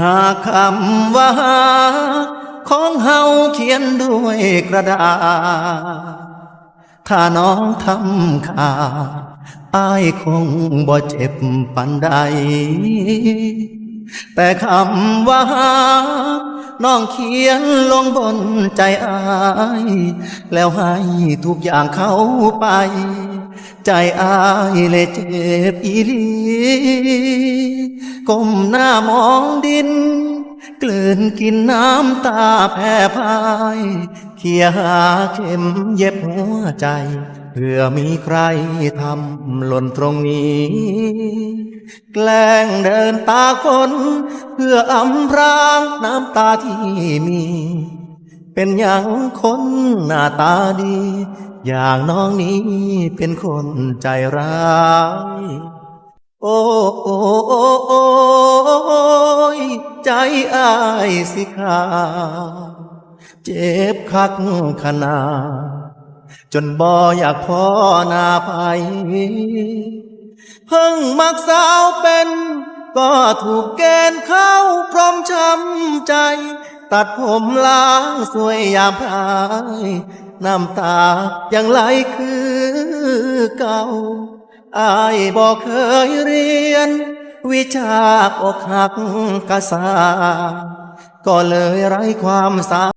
หาคำว่า ของเฮาเขียนด้วยกระดาษ ถ้าน้องทำขาดอายคงบ่เจ็บปันใด แต่คำว่า น้องเขียนลงบนใจอาย แล้วให้ทุกอย่างเข้าไป ใจอายเลยเจ็บอีลีก้มหน้ามองดิน กลืนกินน้ำตาแผ่พายเขียหาเข็มเย็บหัวใจ เพื่อมีใครทำหล่นตรงนี้ แกล้งเดินตาคน เพื่ออำพรางน้ำตาที่มี เป็นอย่างคนหน้าตาดี อย่างน้องนี้เป็นคนใจร้าย โอ้โอ้โอ้โอ้ยใจอายสิขาเจ็บคักขนาดจนบ่อยากพ่อหน้าภัยเพิ่งมักสาวเป็น ก็ถูกเกณฑ์เข้าพร้อมช้ำใจ ตัดผมล้างสวยยามพายน้ำตายังไหลคือเก่าอายบอกเคยเรียน วิชาอกหักกษาก็เลยไร้ความสา